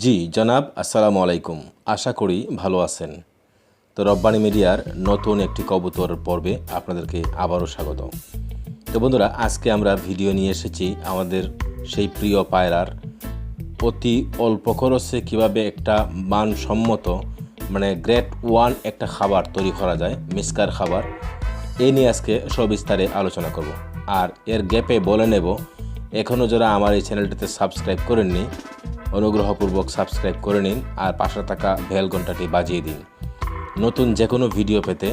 জি, জনাব, আসসালামু আলাইকুম। আশা করি ভালো আছেন। তো রব্বানি মিডিয়ার নতুন একটি কবুতর পর্বে আপনাদেরকে আবারও স্বাগত। তো বন্ধুরা, আজকে আমরা ভিডিও নিয়ে এসেছি আমাদের সেই প্রিয় পায়রার। অতি অল্প খরচে কীভাবে একটা মানসম্মত মানে গ্রেট ওয়ান একটা খাবার তৈরি করা যায়, মিসকার খাবার এই নিয়ে আজকে সবিস্তারে আলোচনা করব। আর এর গ্যাপে বলে নেব এখনও যারা আমার এই চ্যানেলটিতে সাবস্ক্রাইব করেননি অনুগ্রহপূর্বক সাবস্ক্রাইব করে নিন আর পাশে থাকা বেল ঘন্টাটি বাজিয়ে দিন। নতুন যে কোনো ভিডিও পেতে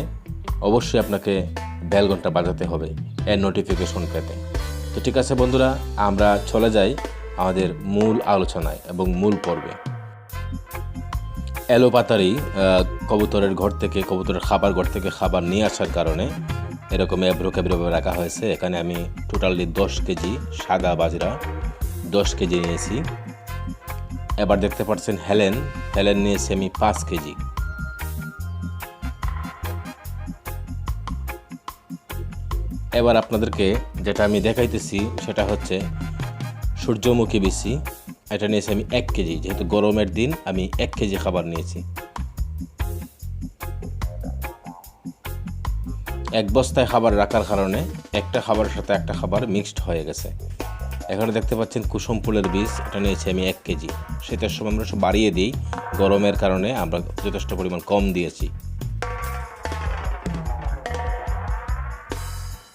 অবশ্যই আপনাকে বেল ঘণ্টা বাজাতে হবে এর নোটিফিকেশন পেতে। তো ঠিক আছে বন্ধুরা, আমরা চলে যাই আমাদের মূল আলোচনায় এবং মূল পর্বে। এলোপাতারি কবুতরের ঘর থেকে, কবুতরের খাবার ঘর থেকে খাবার নিয়ে আসার কারণে এরকম এবড়ো খেবড়োভাবে রাখা হয়েছে। এখানে আমি টোটালি দশ কেজি সাদা বাজরা, দশ কেজি নিয়েছি। এবার দেখতে পাচ্ছেন হেলেন। হেলেন নিয়েছি আমি পাঁচ কেজি। এবার আপনাদেরকে যেটা আমি দেখাইতেছি, সেটা হচ্ছে সূর্যমুখী বিসি এটা নিয়েছি আমি এক কেজি। যেহেতু গরমের দিন, আমি এক কেজি খাবার নিয়েছি। এক বস্তায় খাবার রাখার কারণে একটা খাবারের সাথে একটা খাবার মিক্সড হয়ে গেছে। এখানে দেখতে পাচ্ছেন কুসুম ফুলের বীজ, এটা নিয়েছি আমি এক কেজি। শীতের সময় আমরা বাড়িয়ে দিই, গরমের কারণে আমরা যথেষ্ট পরিমাণ কম দিয়েছি।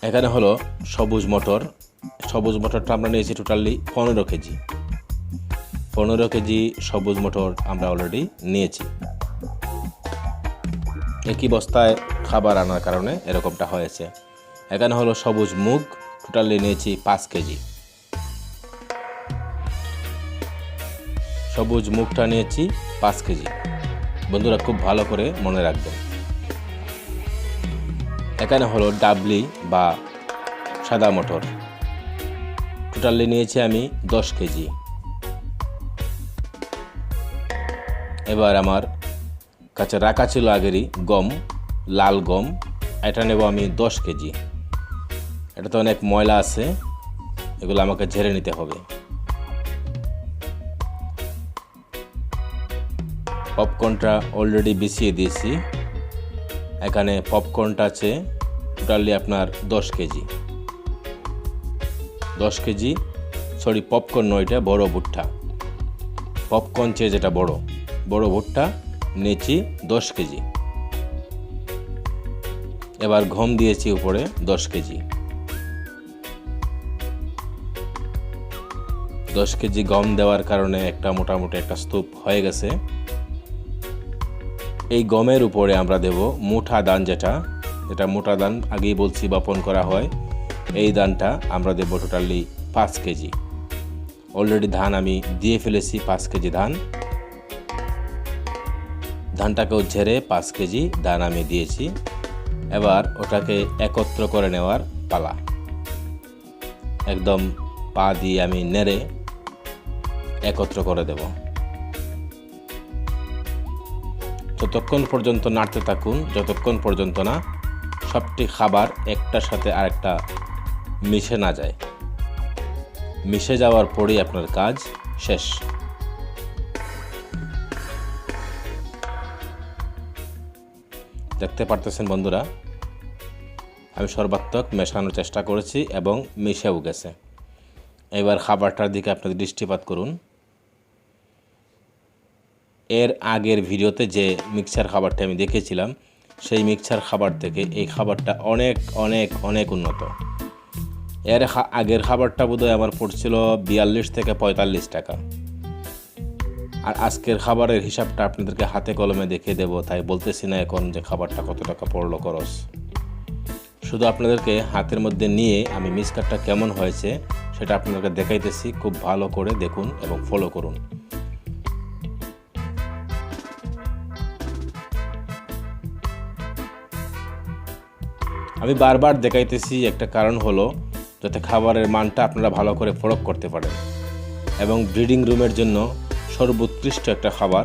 এখানে হলো সবুজ মটর। সবুজ মটরটা আমরা নিয়েছি টোটালি পনেরো কেজি। পনেরো কেজি সবুজ মটর আমরা অলরেডি নিয়েছি। একই বস্তায় খাবার আনার কারণে এরকমটা হয়েছে। এখানে হলো সবুজ মুগ, টোটালি নিয়েছি পাঁচ কেজি। সবুজ মুখটা নিয়েছি পাঁচ কেজি। বন্ধুরা খুব ভালো করে মনে রাখবেন। এখানে হলো ডাবলি বা সাদা মটর। টোটালি নিয়েছি আমি দশ কেজি। এবার আমার কাছে রাখা ছিল আগেরই গম, লাল গম। এটা নেব আমি দশ কেজি। এটা তো অনেক ময়লা আছে। এগুলো আমাকে ঝেড়ে নিতে হবে। পপকর্নটা অলরেডি বিছিয়ে দিয়েছি। এখানে পপকর্নটা আছে টোটালি আপনার দশ কেজি। দশ কেজি সরি পপকর্ন নয়টা বড় ভুট্টা। পপকর্ন চেয়ে যেটা বড়। বড় ভুট্টা, নিয়েছি দশ কেজি। এবার ঘম দিয়েছি উপরে দশ কেজি। দশ কেজি গম দেওয়ার কারণে একটা মোটামুটি একটা স্তূপ হয়ে গেছে। এই গমের উপরে আমরা দেব মুঠা দান যেটা যেটা মোটা দান আগেই বলছি বপন করা হয়। এই দানটা আমরা দেব টোটালি পাঁচ কেজি। অলরেডি ধান আমি দিয়ে ফেলেছি পাঁচ কেজি ধান। ধানটাকেও ঝেড়ে পাঁচ কেজি ধান আমি দিয়েছি। এবার ওটাকে একত্র করে নেওয়ার পালা। একদম পা দিয়ে আমি নেড়ে একত্র করে দেব। ততক্ষণ পর্যন্ত নাড়তে থাকুন, যতক্ষণ পর্যন্ত না সবটি খাবার একটার সাথে আরেকটা মিশে না যায়। মিশে যাওয়ার পরেই আপনার কাজ শেষ। দেখতে পারতেছেন বন্ধুরা, আমি সর্বাত্মক মেশানোর চেষ্টা করেছি এবং মিশেও গেছে। এবার খাবারটার দিকে আপনাদের দৃষ্টিপাত করুন। এর আগের ভিডিওতে যে মিক্সার খাবারটা আমি দেখেছিলাম, সেই মিক্সার খাবার থেকে এই খাবারটা অনেক অনেক অনেক উন্নত। এর আগের খাবারটা বোধহয় আমার পড়ছিল বিয়াল্লিশ থেকে পঁয়তাল্লিশ টাকা। আর আজকের খাবারের হিসাবটা আপনাদেরকে হাতে কলমে দেখিয়ে দেবো, তাই বলতেছি না এখন যে খাবারটা কত টাকা পড়ল খরচ। শুধু আপনাদেরকে হাতের মধ্যে নিয়ে আমি মিসকারটা কেমন হয়েছে সেটা আপনাদেরকে দেখাইতেছি, খুব ভালো করে দেখুন এবং ফলো করুন। আমি বারবার দেখাইতেছি একটা কারণ হলো যাতে খাবারের মানটা আপনারা ভালো করে ফরক করতে পারেন। এবং ব্রিডিং রুমের জন্য সর্বোৎকৃষ্ট একটা খাবার।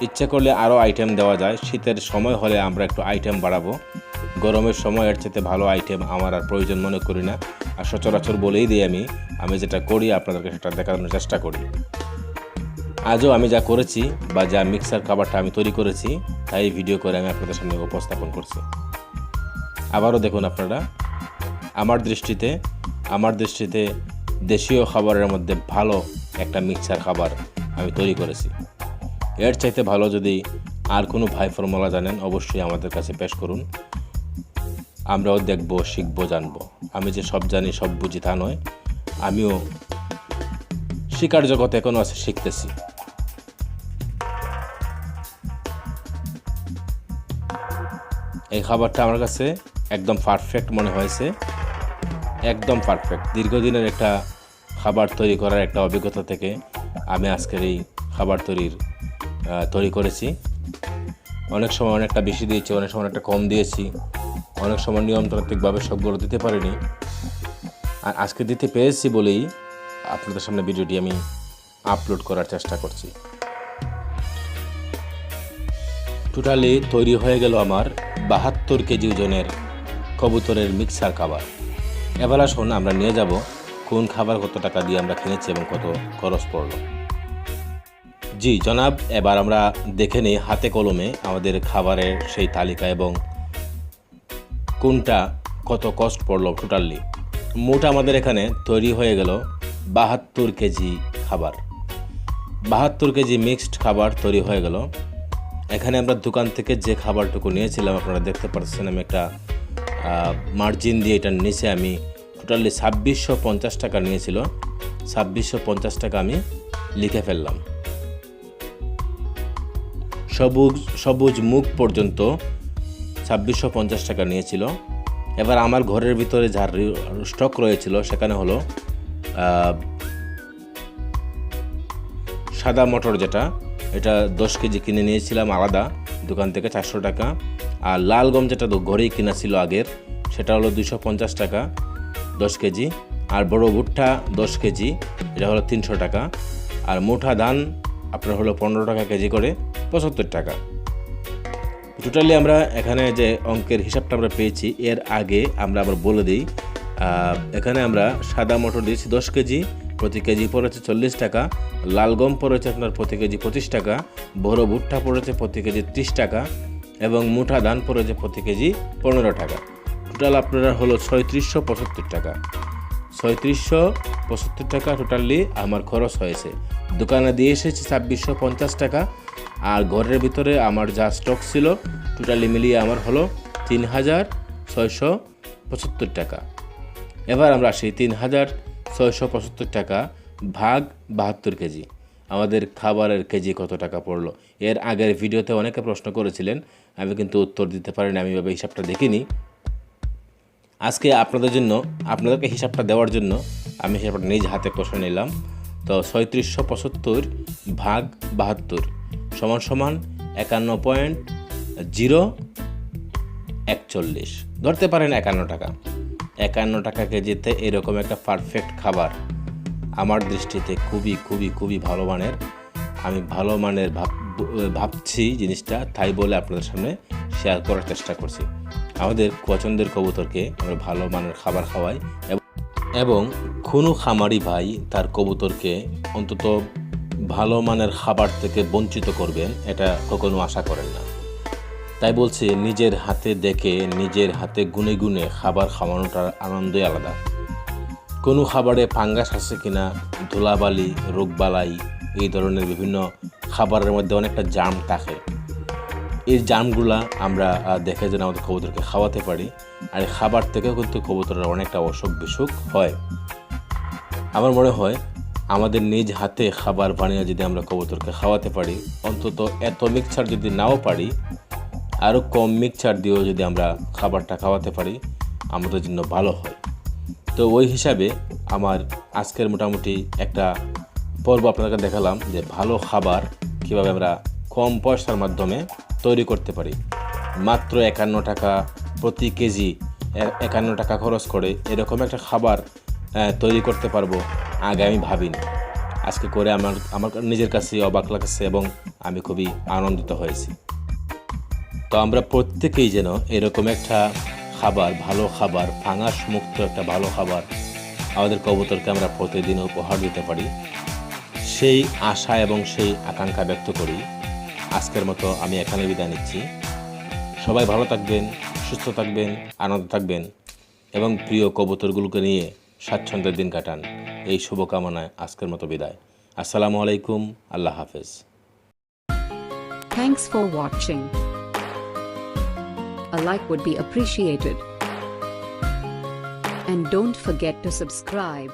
ইচ্ছে করলে আরও আইটেম দেওয়া যায়। শীতের সময় হলে আমরা একটু আইটেম বাড়াবো। গরমের সময় এর চেয়ে ভালো আইটেম আমার আর প্রয়োজন মনে করি না। আর সচরাচর বলেই দিই আমি আমি যেটা করি আপনাদেরকে সেটা দেখানোর চেষ্টা করি। আজও আমি যা করেছি বা যা মিক্সার খাবারটা আমি তৈরি করেছি, তাই ভিডিও করে আমি আপনাদের সামনে উপস্থাপন করছি। আবারও দেখুন আপনারা। আমার দৃষ্টিতে আমার দৃষ্টিতে দেশীয় খাবারের মধ্যে ভালো একটা মিক্সার খাবার আমি তৈরি করেছি। এর চাইতে ভালো যদি আর কোনো ভাই ফর্মুলা জানেন, অবশ্যই আমাদের কাছে পেশ করুন। আমরাও দেখব, শিখব, জানব। আমি যে সব জানি, সব বুঝি তা নয়। আমিও শিকার জগতে এখনও আছে, শিখতেছি। এই খাবারটা আমার কাছে একদম পারফেক্ট মনে হয়েছে। একদম পারফেক্ট দীর্ঘদিনের একটা খাবার তৈরি করার একটা অভিজ্ঞতা থেকে আমি আজকের এই খাবার তৈরির তৈরি করেছি। অনেক সময় অনেকটা বেশি দিয়েছি, অনেক সময় অনেকটা কম দিয়েছি। অনেক সময় নিয়মতান্ত্রিকভাবে সবগুলো দিতে পারিনি। আর আজকে দিতে পেরেছি বলেই আপনাদের সামনে ভিডিওটি আমি আপলোড করার চেষ্টা করছি। টোটালি তৈরি হয়ে গেল আমার বাহাত্তর কেজি ওজনের কবুতরের মিক্সার খাবার। এবার আসুন আমরা নিয়ে যাব কোন খাবার কত টাকা দিয়ে আমরা কিনেছি এবং কত খরচ পড়ল। জি, জনাব, এবার আমরা দেখে নিই হাতে কলমে আমাদের খাবারের সেই তালিকা এবং কোনটা কত কস্ট পড়ল টোটালি মোট আমাদের এখানে তৈরি হয়ে গেল বাহাত্তর কেজি খাবার। বাহাত্তর কেজি মিক্সড খাবার তৈরি হয়ে গেল। এখানে আমরা দোকান থেকে যে খাবারটুকু নিয়েছিলাম, আপনারা দেখতে পাচ্ছেন, আমি একটা মার্জিন দিয়ে এটার নিচে আমি টোটালি ছাব্বিশশো পঞ্চাশ টাকা নিয়েছিল। ছাব্বিশশো পঞ্চাশ টাকা আমি লিখে ফেললাম। সবুজ সবুজ মুখ পর্যন্ত ছাব্বিশশো পঞ্চাশ টাকা নিয়েছিল। এবার আমার ঘরের ভিতরে যার স্টক রয়েছিল সেখানে হলো সাদা মটর যেটা, এটা দশ কেজি কিনে নিয়েছিলাম আলাদা, দোকান থেকে চারশো টাকা। আর লাল গম যেটা তো ঘরেই কিনা ছিল আগের, সেটা হলো দুশো পঞ্চাশ টাকা, দশ কেজি। আর বড় ভুট্টা দশ কেজি, এটা হলো তিনশো টাকা। আর মোটা ধান আপনার হলো পনেরো টাকা কেজি করে পঁচাত্তর টাকা। টোটালি আমরা এখানে যে অঙ্কের হিসাবটা আমরা পেয়েছি, এর আগে আমরা আবার বলে দিই এখানে আমরা সাদা মটর দিয়েছি দশ কেজি, প্রতি কেজি পড়েছে চল্লিশ টাকা, লাল গম পড়েছে আপনার প্রতি কেজি পঁচিশ টাকা, বড় ভুট্টা পড়েছে প্রতি কেজি ত্রিশ টাকা এবং মুঠা ধান পড়েছে প্রতি কেজি পনেরো টাকা। টোটাল আপনার হলো ছয়ত্রিশশো পঁচাত্তর টাকা। ছয়ত্রিশশো পঁচাত্তর টাকা টোটালি আমার খরচ হয়েছে। দোকানে দিয়ে এসেছি ছাব্বিশশো পঞ্চাশ টাকা। আর ঘরের ভিতরে আমার যা স্টক ছিল টোটালি মিলিয়ে আমার হলো তিন হাজার ছয়শো পঁচাত্তর টাকা। এবার আমরা আসি তিন হাজার ছয়শো পঁচাত্তর টাকা ভাগ বাহাত্তর কেজি। আমাদের খাবারের কেজি কত টাকা পড়ল? এর আগের ভিডিওতে অনেকে প্রশ্ন করেছিলেন, আমি কিন্তু উত্তর দিতে পারিনি, আমি এভাবে হিসাবটা দেখিনি। আজকে আপনাদের জন্য, আপনাদেরকে হিসাবটা দেওয়ার জন্য আমি হিসাবটা নিজ হাতে কষে নিলাম। তো ছয়ত্রিশশো পঁচাত্তর ভাগ বাহাত্তর সমান সমান একান্ন পয়েন্ট জিরো একচল্লিশ। ধরতে পারেন একান্ন টাকা। একান্ন টাকা কেজিতে এরকম একটা পারফেক্ট খাবার। আমার দৃষ্টিতে খুবই খুবই খুবই ভালো মানের। আমি ভালো মানের ভাব, ভাবছি জিনিসটা, তাই বলে আপনাদের সামনে শেয়ার করার চেষ্টা করছি। আমাদের পছন্দের কবুতরকে আমরা ভালো মানের খাবার খাওয়াই এবং- কোনো খামারি ভাই তার কবুতরকে অন্তত ভালো মানের খাবার থেকে বঞ্চিত করবেন, এটা কখনো আশা করেন না। তাই বলছি, নিজের হাতে দেখে, নিজের হাতে গুনে গুনে খাবার খাওয়ানোটার আনন্দই আলাদা। কোনো খাবারে ফাঙ্গাস আছে কিনা, ধুলাবালি, রোগবালাই, এই ধরনের বিভিন্ন খাবারের মধ্যে অনেকটা জাম থাকে। এই জামগুলা আমরা দেখে যেন আমাদের কবুতরকে খাওয়াতে পারি। আর এই খাবার থেকেও কিন্তু কবুতরের অনেকটা অসুখ বিসুখ হয়। আমার মনে হয়, আমাদের নিজ হাতে খাবার বানিয়ে যদি আমরা কবুতরকে খাওয়াতে পারি, অন্তত এত মিক্সচার যদি নাও পারি আরও কম মিক্সচার দিয়েও যদি আমরা খাবারটা খাওয়াতে পারি, আমাদের জন্য ভালো হয়। তো ওই হিসাবে আমার আজকের মোটামুটি একটা পর্ব আপনাদেরকে দেখালাম যে ভালো খাবার কীভাবে আমরা কম পয়সার মাধ্যমে তৈরি করতে পারি। মাত্র একান্ন টাকা প্রতি কেজি একান্ন টাকা খরচ করে এরকম একটা খাবার তৈরি করতে পারব আগে আমি ভাবিনি। আজকে করে আমার আমার নিজের কাছে, অবাক লাগছে এবং আমি খুবই আনন্দিত হয়েছি। তো আমরা প্রত্যেকেই যেন এরকম একটা খাবার, ভালো খাবার ফাঙাস মুক্ত একটা ভালো খাবার আমাদের কবুতরকে আমরা প্রতিদিন উপহার দিতে পারি। সেই আশা এবং সেই আকাঙ্ক্ষা ব্যক্ত করি। আজকের মতো আমি এখানে বিদায় নিচ্ছি। সবাই ভালো থাকবেন, সুস্থ থাকবেন, আনন্দ থাকবেন এবং প্রিয় কবুতরগুলোকে নিয়ে স্বাচ্ছন্দ্যের দিন কাটান। এই শুভকামনায় আজকের মতো বিদায়। আসসালামু আলাইকুম, আল্লাহ হাফেজ। Thanks for watching. Like would be appreciated. And don't forget to subscribe.